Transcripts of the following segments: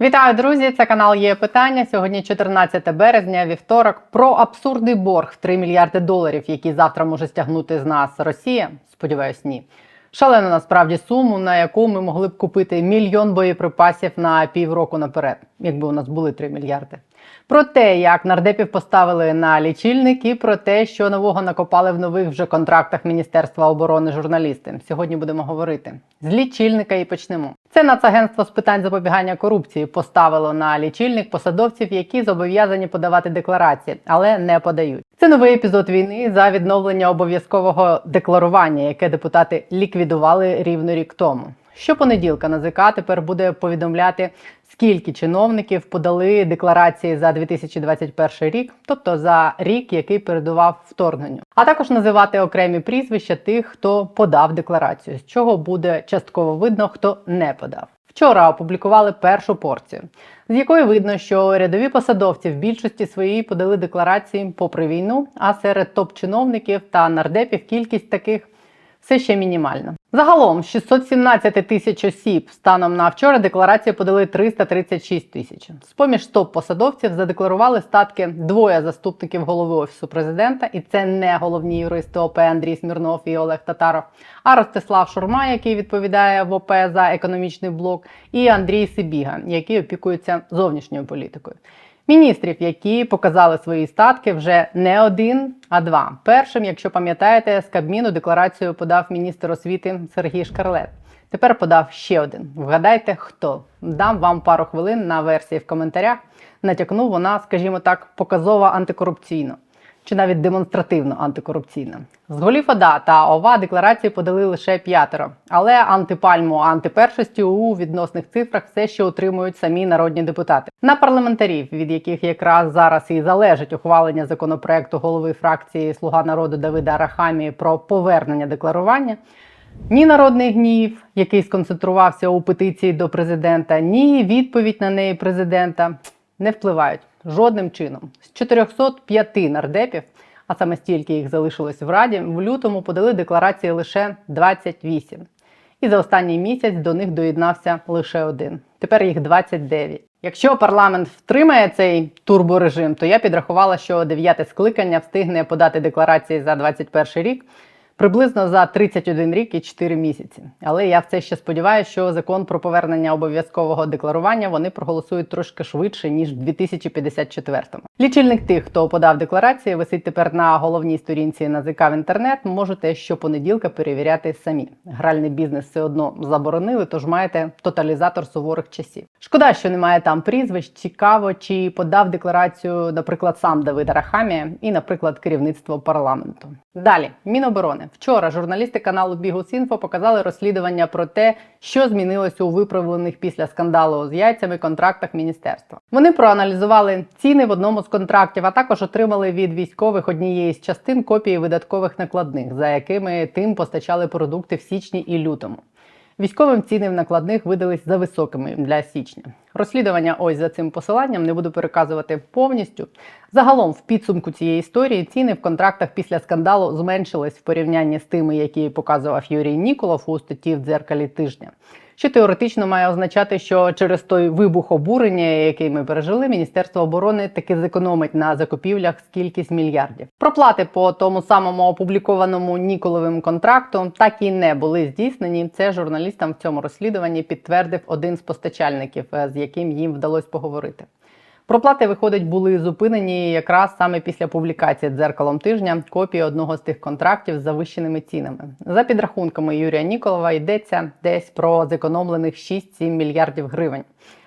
Вітаю, друзі! Це канал є питання. Сьогодні 14 березня, вівторок. Про абсурдний борг в 3 мільярди доларів, який завтра може стягнути з нас Росія. Сподіваюсь, ні. Шалена насправді суму, на яку ми могли б купити мільйон боєприпасів на півроку наперед, якби у нас були 3 мільярди. Про те, як нардепів поставили на лічильник, і про те, що нового накопали в нових вже контрактах Міністерства оборони журналісти. Сьогодні будемо говорити з лічильника і почнемо. Це Нацагентство з питань запобігання корупції поставило на лічильник посадовців, які зобов'язані подавати декларації, але не подають. Це новий епізод війни за відновлення обов'язкового декларування, яке депутати ліквідували рівно рік тому. Щопонеділка НАЗК тепер буде повідомляти, скільки чиновників подали декларації за 2021 рік, тобто за рік, який передував вторгненню, а також називати окремі прізвища тих, хто подав декларацію, з чого буде частково видно, хто не подав. Вчора опублікували першу порцію, з якої видно, що рядові посадовці в більшості своїй подали декларації попри війну, а серед топ-чиновників та нардепів кількість таких все ще мінімальна. Загалом 617 тисяч осіб станом на вчора декларації подали 336 тисяч. З поміж топ-посадовців задекларували статки двоє заступників голови офісу президента, і це не головні юристи ОП Андрій Смірнов і Олег Татаров, а Ростислав Шурма, який відповідає в ОП за економічний блок, і Андрій Сибіга, який опікується зовнішньою політикою. Міністрів, які показали свої статки, вже не один, а два. Першим, якщо пам'ятаєте, з Кабміну декларацію подав міністр освіти Сергій Шкарлет. Тепер подав ще один. Вгадайте, хто дам вам пару хвилин на версії в коментарях. Натякну вона, скажімо так, показово антикорупційно чи навіть демонстративно антикорупційна. З голів ОДА та ОВА декларації подали лише п'ятеро, але антипальму антипершості у відносних цифрах все ще отримують самі народні депутати. На парламентарів, від яких якраз зараз і залежить ухвалення законопроекту голови фракції Слуга народу Давида Арахамії про повернення декларування. Ні народний гнів, який сконцентрувався у петиції до президента, ні відповідь на неї президента не впливають жодним чином. З 405 нардепів, а саме стільки їх залишилось в раді, в лютому подали декларації лише 28. І за останній місяць до них доєднався лише один. Тепер їх 29. Якщо парламент втримає цей турборежим, то я підрахувала, що дев'яте скликання встигне подати декларації за 21 рік приблизно за 31 рік і 4 місяці. Але я в це ще сподіваюся, що закон про повернення обов'язкового декларування вони проголосують трошки швидше ніж в 2054-му. Лічильник тих, хто подав декларації, висить тепер на головній сторінці НАЗК в інтернет. Можете щопонеділка перевіряти самі. Гральний бізнес все одно заборонили, тож маєте тоталізатор суворих часів. Шкода, що немає там прізвищ. Цікаво, чи подав декларацію, наприклад, сам Давид Арахамія і, наприклад, керівництво парламенту. Далі, Міноборони. Вчора журналісти каналу Бігус.Інфо показали розслідування про те, що змінилось у виправлених після скандалу з яйцями контрактах міністерства. Вони проаналізували ціни в одному з контрактів, а також отримали від військових однієї з частин копії видаткових накладних, за якими тим постачали продукти в січні і лютому. Військовим ціни в накладних видались за високими для січня. Розслідування ось за цим посиланням не буду переказувати повністю. Загалом, в підсумку цієї історії ціни в контрактах після скандалу зменшились в порівнянні з тими, які показував Юрій Ніколов у статті в дзеркалі тижня. Що теоретично має означати, що через той вибух обурення, який ми пережили, Міністерство оборони таки зекономить на закупівлях з кількість мільярдів. Проплати по тому самому опублікованому Ніколовим контракту так і не були здійснені. Це журналістам в цьому розслідуванні підтвердив один з постачальників, е, з яким їм вдалося поговорити. Проплати, виходить, були зупинені якраз саме після публікації дзеркалом тижня копії одного з тих контрактів з завищеними цінами. За підрахунками Юрія Ніколова йдеться десь про зекономлених 6-7 мільярдів гривень.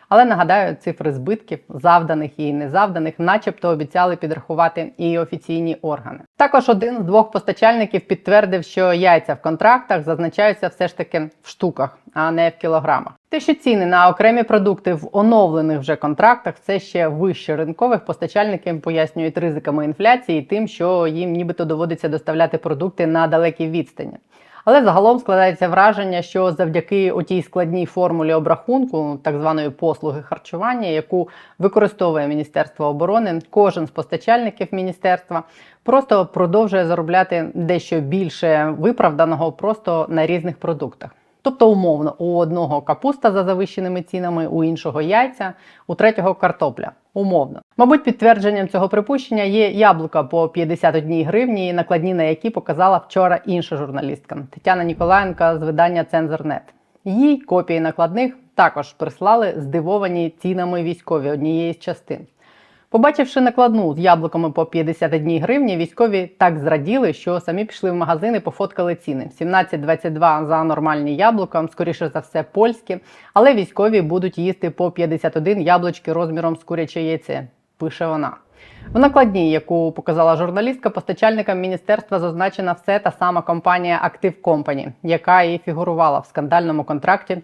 Але нагадаю, цифри збитків, завданих і незавданих, начебто обіцяли підрахувати і офіційні органи. Також один з двох постачальників підтвердив, що яйця в контрактах зазначаються все ж таки в штуках, а не в кілограмах. Те, що ціни на окремі продукти в оновлених вже контрактах все ще вище ринкових, постачальники пояснюють ризиками інфляції тим, що їм нібито доводиться доставляти продукти на далекій відстані. Але загалом складається враження, що завдяки отій складній формулі обрахунку, так званої послуги харчування, яку використовує Міністерство оборони, кожен з постачальників міністерства просто продовжує заробляти дещо більше виправданого просто на різних продуктах. Тобто, умовно, у одного капуста за завищеними цінами, у іншого яйця, у третього картопля. Умовно. Мабуть, підтвердженням цього припущення є яблука по 51 гривні, накладні на які показала вчора інша журналістка Тетяна Ніколаєнка з видання Цензорнет. Їй копії накладних також прислали здивовані цінами військові однієї з частин. Побачивши накладну з яблуками по 51 гривні, військові так зраділи, що самі пішли в магазин і пофоткали ціни. 17,22 за нормальні яблука, скоріше за все, польські, але військові будуть їсти по 51 яблучки розміром з куряче яйце, пише вона. В накладній, яку показала журналістка, постачальникам міністерства зазначена все та сама компанія Active Company, яка і фігурувала в скандальному контракті,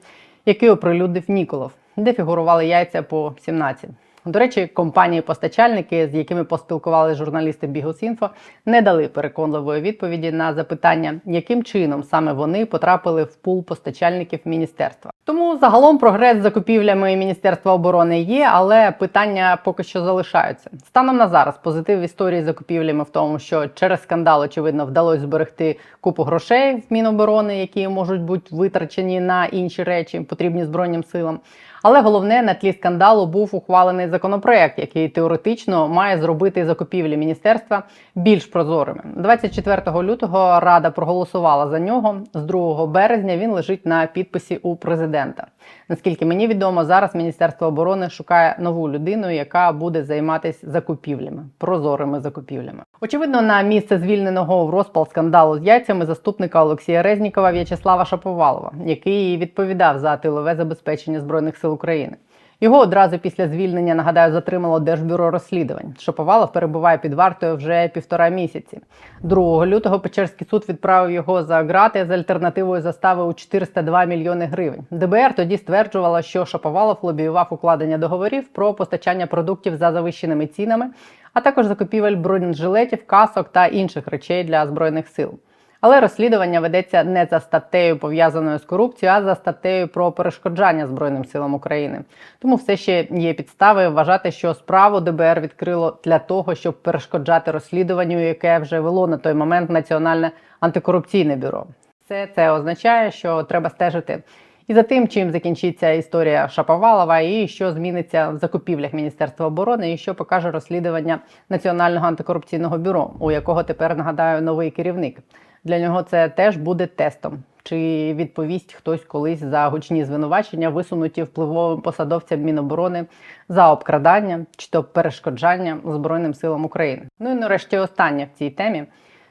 який оприлюднив Ніколов, де фігурували яйця по 17. До речі, компанії-постачальники, з якими поспілкувалися журналісти Бігус.Інфо, не дали переконливої відповіді на запитання, яким чином саме вони потрапили в пул постачальників міністерства. Тому загалом прогрес з закупівлями Міністерства оборони є, але питання поки що залишаються. Станом на зараз позитив в історії з закупівлями в тому, що через скандал, очевидно, вдалося зберегти купу грошей в Міноборони, які можуть бути витрачені на інші речі, потрібні Збройним силам. Але головне на тлі скандалу був ухвалений законопроект, який теоретично має зробити закупівлі міністерства більш прозорими. 24 лютого Рада проголосувала за нього. З 2 березня він лежить на підписі у президента. Наскільки мені відомо, зараз Міністерство оборони шукає нову людину, яка буде займатися закупівлями, прозорими закупівлями. Очевидно, на місце звільненого в розпал скандалу з яйцями заступника Олексія Резнікова В'ячеслава Шаповалова, який відповідав за тилове забезпечення збройних сил України. Його одразу після звільнення нагадаю затримало Держбюро розслідувань. Шаповалов перебуває під вартою вже півтора місяці. 2 лютого Печерський суд відправив його за грати з альтернативою застави у 402 мільйони гривень. ДБР тоді стверджувало, що Шаповалов лобіював укладення договорів про постачання продуктів за завищеними цінами, а також закупівель бронежилетів, касок та інших речей для збройних сил. Але розслідування ведеться не за статтею пов'язаною з корупцією, а за статтею про перешкоджання Збройним силам України. Тому все ще є підстави вважати, що справу ДБР відкрило для того, щоб перешкоджати розслідуванню, яке вже вело на той момент Національне антикорупційне бюро. Все це означає, що треба стежити. І за тим, чим закінчиться історія Шаповалова, і що зміниться в закупівлях Міністерства оборони, і що покаже розслідування Національного антикорупційного бюро, у якого тепер нагадаю новий керівник. Для нього це теж буде тестом. Чи відповість хтось колись за гучні звинувачення, висунуті впливовим посадовцям Міноборони за обкрадання чи то перешкоджання Збройним силам України? Ну і нарешті останнє в цій темі.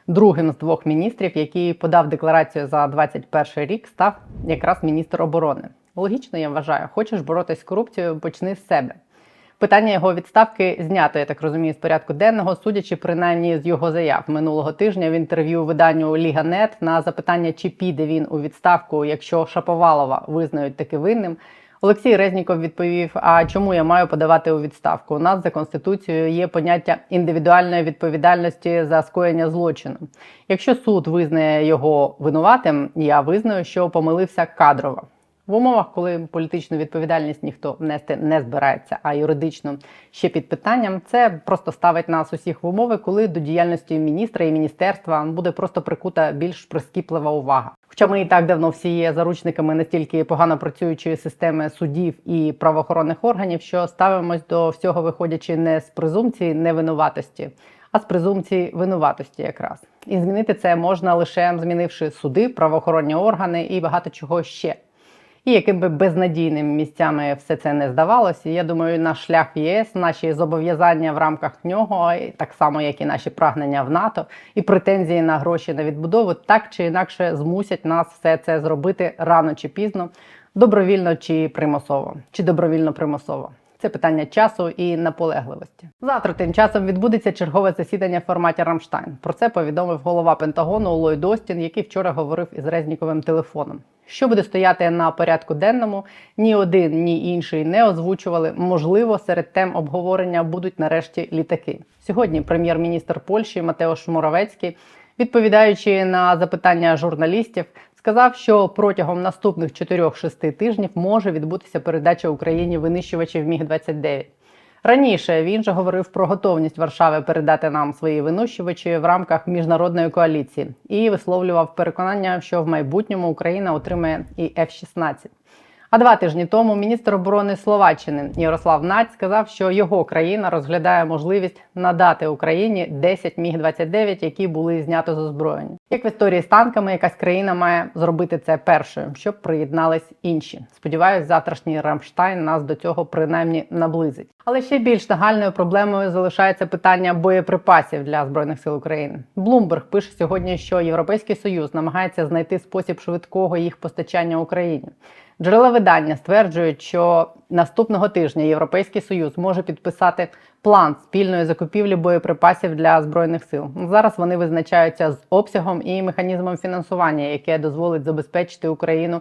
Другим з двох міністрів, який подав декларацію за 2021 рік, став якраз міністр оборони. Логічно, я вважаю, хочеш боротись з корупцією, почни з себе. Питання його відставки знято, я так розумію, з порядку денного, судячи принаймні з його заяв минулого тижня в інтерв'ю виданню Ліга Нет на запитання, чи піде він у відставку, якщо Шаповалова визнають таки винним. Олексій Резніков відповів: А чому я маю подавати у відставку? У нас за конституцією є поняття індивідуальної відповідальності за скоєння злочину. Якщо суд визнає його винуватим, я визнаю, що помилився кадрово. В умовах, коли політичну відповідальність ніхто нести не збирається, а юридично ще під питанням, це просто ставить нас усіх в умови, коли до діяльності міністра і міністерства буде просто прикута більш прискіплива увага. Хоча ми і так давно всі є заручниками настільки погано працюючої системи судів і правоохоронних органів, що ставимось до всього, виходячи не з презумпції невинуватості, а з презумпції винуватості, якраз і змінити це можна лише змінивши суди, правоохоронні органи і багато чого ще. І яким би безнадійним місцями все це не здавалося, я думаю, наш шлях в ЄС, наші зобов'язання в рамках нього, так само як і наші прагнення в НАТО, і претензії на гроші на відбудову, так чи інакше змусять нас все це зробити рано чи пізно, добровільно чи примусово, чи добровільно примусово. Це питання часу і наполегливості. Завтра тим часом відбудеться чергове засідання в форматі Рамштайн. Про це повідомив голова Пентагону Ллойд Остін, який вчора говорив із Резніковим телефоном. Що буде стояти на порядку денному, ні один, ні інший не озвучували. Можливо, серед тем обговорення будуть нарешті літаки. Сьогодні прем'єр-міністр Польщі Матеош Моровецький, відповідаючи на запитання журналістів, сказав, що протягом наступних 4-6 тижнів може відбутися передача Україні винищувачів Міг 29 Раніше він же говорив про готовність Варшави передати нам свої винищувачі в рамках міжнародної коаліції і висловлював переконання, що в майбутньому Україна отримає і F-16. А два тижні тому міністр оборони Словаччини Ярослав Наць сказав, що його країна розглядає можливість надати Україні 10 міг 29 які були знято з озброєння. Як в історії з танками, якась країна має зробити це першою, щоб приєднались інші. Сподіваюсь, завтрашній Рамштайн нас до цього принаймні наблизить. Але ще більш нагальною проблемою залишається питання боєприпасів для збройних сил України. Блумберг пише сьогодні, що Європейський Союз намагається знайти спосіб швидкого їх постачання Україні. Джерела видання стверджують, що наступного тижня Європейський Союз може підписати план спільної закупівлі боєприпасів для збройних сил. Зараз вони визначаються з обсягом і механізмом фінансування, яке дозволить забезпечити Україну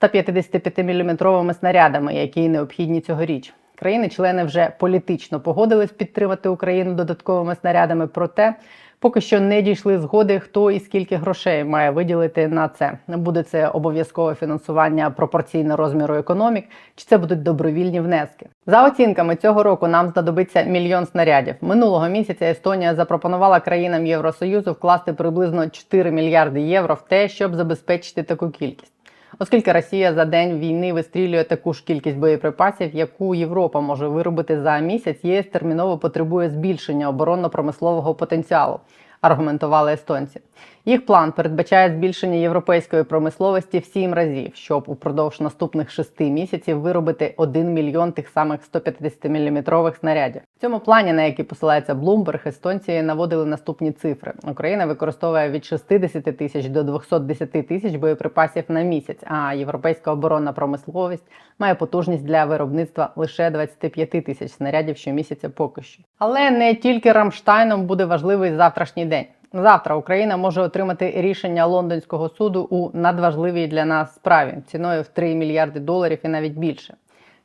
155-мм снарядами, які необхідні цьогоріч. Країни-члени вже політично погодились підтримати Україну додатковими снарядами. Проте поки що не дійшли згоди, хто і скільки грошей має виділити на це. Буде це обов'язкове фінансування пропорційно розміру економік, чи це будуть добровільні внески. За оцінками цього року нам знадобиться мільйон снарядів. Минулого місяця Естонія запропонувала країнам Євросоюзу вкласти приблизно 4 мільярди євро в те, щоб забезпечити таку кількість. Оскільки Росія за день війни вистрілює таку ж кількість боєприпасів, яку Європа може виробити за місяць, ЄС терміново потребує збільшення оборонно-промислового потенціалу, аргументували естонці. Їх план передбачає збільшення європейської промисловості в сім разів, щоб упродовж наступних шести місяців виробити 1 мільйон тих самих 150-мм снарядів. В цьому плані, на який посилається Bloomberg, естонці наводили наступні цифри: Україна використовує від 60 тисяч до 210 тисяч боєприпасів на місяць. А європейська оборонна промисловість має потужність для виробництва лише 25 тисяч снарядів щомісяця поки що. Але не тільки Рамштайном буде важливий завтрашній день. Завтра Україна може отримати рішення лондонського суду у надважливій для нас справі ціною в 3 мільярди доларів і навіть більше.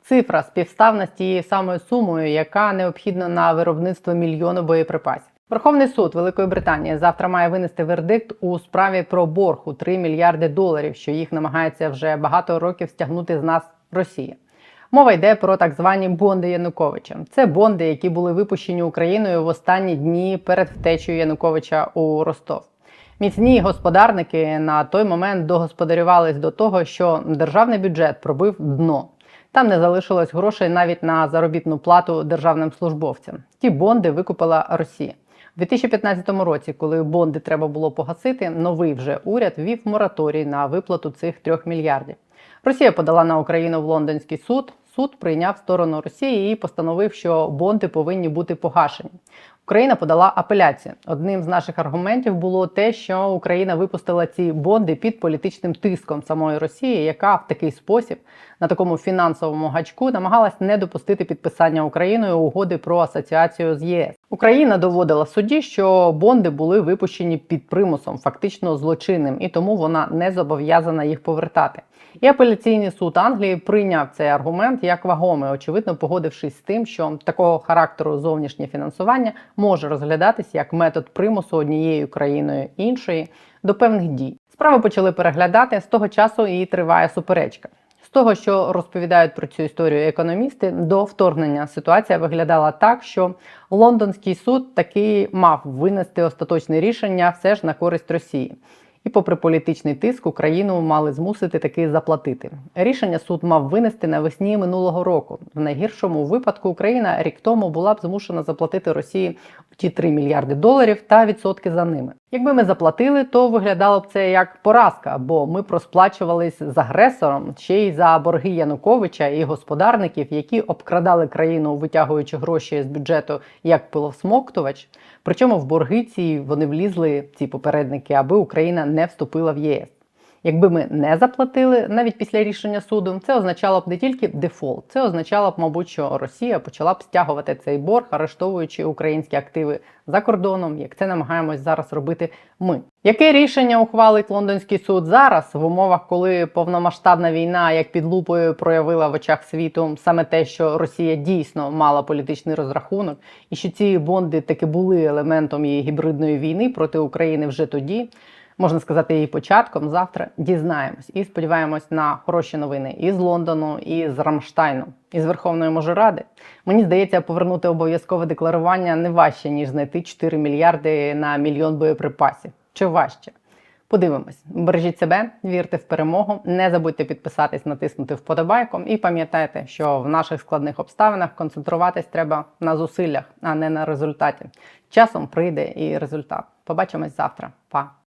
Цифра співставна з тією самою сумою, яка необхідна на виробництво мільйону боєприпасів. Верховний суд Великої Британії завтра має винести вердикт у справі про борг у 3 мільярди доларів, що їх намагається вже багато років стягнути з нас Росія. Мова йде про так звані бонди Януковича. Це бонди, які були випущені Україною в останні дні перед втечею Януковича у Ростов. Міцні господарники на той момент догосподарювались до того, що державний бюджет пробив дно. Там не залишилось грошей навіть на заробітну плату державним службовцям. Ті бонди викупила Росія. У 2015 році, коли бонди треба було погасити, новий вже уряд ввів мораторій на виплату цих трьох мільярдів. Росія подала на Україну в лондонський суд. Суд прийняв сторону Росії і постановив, що бонди повинні бути погашені. Україна подала апеляцію. Одним з наших аргументів було те, що Україна випустила ці бонди під політичним тиском самої Росії, яка в такий спосіб на такому фінансовому гачку намагалась не допустити підписання Україною угоди про асоціацію з ЄС. Україна доводила суді, що бонди були випущені під примусом, фактично злочинним, і тому вона не зобов'язана їх повертати. І апеляційний суд Англії прийняв цей аргумент як вагомий, очевидно, погодившись з тим, що такого характеру зовнішнє фінансування може розглядатись як метод примусу однією країною іншої до певних дій. Справи почали переглядати з того часу і триває суперечка. З того, що розповідають про цю історію економісти, до вторгнення ситуація виглядала так, що лондонський суд таки мав винести остаточне рішення все ж на користь Росії. І, попри політичний тиск, Україну мали змусити таки заплатити. Рішення суд мав винести навесні минулого року. В найгіршому випадку Україна рік тому була б змушена заплатити Росії ті 3 мільярди доларів та відсотки за ними. Якби ми заплатили, то виглядало б це як поразка, бо ми просплачувались з агресором ще й за борги Януковича і господарників, які обкрадали країну, витягуючи гроші з бюджету як пилосмоктувач. Причому в борги ці вони влізли, ці попередники, аби Україна не вступила в ЄС. Якби ми не заплатили навіть після рішення суду, це означало б не тільки дефолт, це означало б, мабуть, що Росія почала б стягувати цей борг, арештовуючи українські активи за кордоном, як це намагаємось зараз робити ми. Яке рішення ухвалить лондонський суд зараз в умовах, коли повномасштабна війна, як під лупою, проявила в очах світу саме те, що Росія дійсно мала політичний розрахунок, і що ці бонди таки були елементом її гібридної війни проти України вже тоді? Можна сказати, її початком. Завтра дізнаємось і сподіваємось на хороші новини і з Лондону, і з Рамштайну, і з Верховної Можоради. Мені здається, повернути обов'язкове декларування не важче ніж знайти 4 мільярди на мільйон боєприпасів. Чи важче? Подивимось, бережіть себе, вірте в перемогу. Не забудьте підписатись, натиснути вподобайку. І пам'ятайте, що в наших складних обставинах концентруватись треба на зусиллях, а не на результаті. Часом прийде і результат. Побачимось завтра. Па!